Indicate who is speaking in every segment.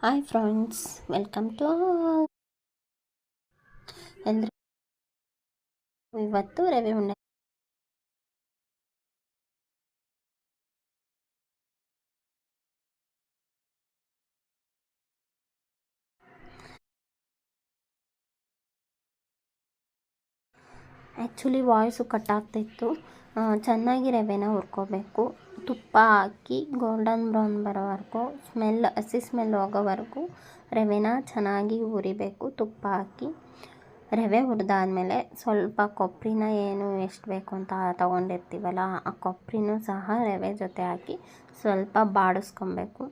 Speaker 1: Hi friends welcome to ಎಲ್ಲರೂ ಇವತ್ತು ರವೆ ಉಂಡೆ ಆ್ಯಕ್ಚುಲಿ ವಾಯ್ಸು ಕಟ್ ಆಗ್ತಿತ್ತು ಚೆನ್ನಾಗಿ ರವೆನ ಹುರ್ಕೋಬೇಕು. ತುಪ್ಪ ಹಾಕಿ ಗೋಲ್ಡನ್ ಬ್ರೌನ್ ಬರೋವರೆಗೂ, ಸ್ಮೆಲ್, ಹಸಿ ಸ್ಮೆಲ್ ಹೋಗೋವರೆಗೂ ರವೆನ ಚೆನ್ನಾಗಿ ಹುರಿಬೇಕು. ತುಪ್ಪ ಹಾಕಿ ರವೆ ಹುರಿದಾದ್ಮೇಲೆ ಸ್ವಲ್ಪ ಕೊಬ್ಬರಿನ ಏನು ಎಷ್ಟು ಬೇಕು ಅಂತ ತೊಗೊಂಡಿರ್ತೀವಲ್ಲ, ಆ ಕೊಬ್ಬರಿನೂ ಸಹ ರವೆ ಜೊತೆ ಹಾಕಿ ಸ್ವಲ್ಪ ಬಾಡಿಸ್ಕೊಬೇಕು.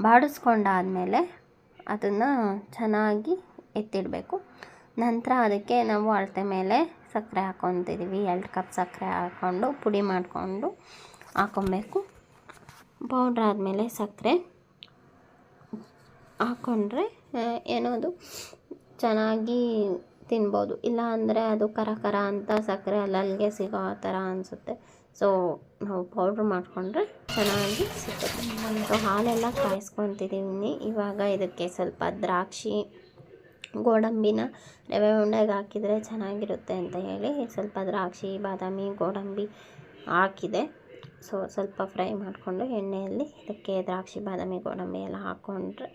Speaker 1: ಬಾಡಿಸ್ಕೊಂಡಾದಮೇಲೆ ಅದನ್ನು ಚೆನ್ನಾಗಿ ಎತ್ತಿಡಬೇಕು. ನಂತರ ಅದಕ್ಕೆ ನಾವು ಅಳತೆ ಮೇಲೆ ಸಕ್ಕರೆ ಹಾಕ್ಕೊತಿದ್ದೀವಿ ಎರಡು ಕಪ್ ಸಕ್ಕರೆ ಹಾಕ್ಕೊಂಡು ಪುಡಿ ಮಾಡಿಕೊಂಡು ಹಾಕ್ಕೊಬೇಕು ಪೌಡ್ರ್ ಆದಮೇಲೆ ಸಕ್ಕರೆ. ಹಾಕ್ಕೊಂಡ್ರೆ ಏನೋದು ಚೆನ್ನಾಗಿ ತಿನ್ಬೋದು. ಇಲ್ಲ ಅಂದರೆ ಅದು ಕರ ಕರ ಅಂತ ಸಕ್ಕರೆ ಅಲ್ಲಲ್ಲಿಗೆ ಸಿಗೋ ಥರ ಅನಿಸುತ್ತೆ. ಸೊ ನಾವು ಪೌಡ್ರ್ ಮಾಡಿಕೊಂಡ್ರೆ ಚೆನ್ನಾಗಿ ಸಿಗುತ್ತೆ. ಸೊ ಹಾಲೆಲ್ಲ ಕಾಯಿಸ್ಕೊತಿದ್ದೀನಿ ಇವಾಗ ಇದಕ್ಕೆ ಸ್ವಲ್ಪ ದ್ರಾಕ್ಷಿ, ಗೋಡಂಬಿನ ರವೆ ಉಂಡೆಗೆ ಹಾಕಿದರೆ ಚೆನ್ನಾಗಿರುತ್ತೆ ಅಂತ ಹೇಳಿ ಸ್ವಲ್ಪ ದ್ರಾಕ್ಷಿ, ಬಾದಾಮಿ, ಗೋಡಂಬಿ ಹಾಕಿದೆ. ಸೊ ಸ್ವಲ್ಪ ಫ್ರೈ ಮಾಡಿಕೊಂಡು ಎಣ್ಣೆಯಲ್ಲಿ ಇದಕ್ಕೆ ದ್ರಾಕ್ಷಿ ಬಾದಾಮಿ ಗೋಡಂಬಿ ಎಲ್ಲ ಹಾಕ್ಕೊಂಡ್ರೆ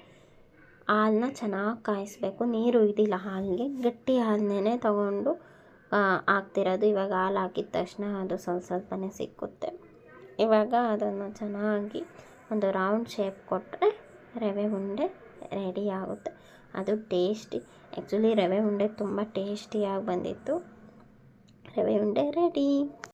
Speaker 1: ಹಾಲನ್ನ ಚೆನ್ನಾಗಿ ಕಾಯಿಸ್ಬೇಕು. ನೀರು ಇದಿಲ್ಲ ಹಾಲಿಗೆ. ಗಟ್ಟಿ ಹಾಲನ್ನೇ ತಗೊಂಡು ಹಾಕ್ತಿರೋದು. ಇವಾಗ ಹಾಲು ಹಾಕಿದ ತಕ್ಷಣ ಅದು ಸ್ವಲ್ಪ ಸ್ವಲ್ಪನೇ ಸಿಕ್ಕುತ್ತೆ. ಇವಾಗ ಅದನ್ನು ಚೆನ್ನಾಗಿ ಒಂದು ರೌಂಡ್ ಶೇಪ್ ಕೊಟ್ಟರೆ ರವೆ ಉಂಡೆ ರೆಡಿ ಆಗುತ್ತೆ. ಅದು ಟೇಸ್ಟಿ. ಆ್ಯಕ್ಚುಲಿ ರವೆ ಉಂಡೆ ತುಂಬ ಟೇಸ್ಟಿಯಾಗಿ ಬಂದಿತ್ತು. ರವೆ ಉಂಡೆ ರೆಡಿ.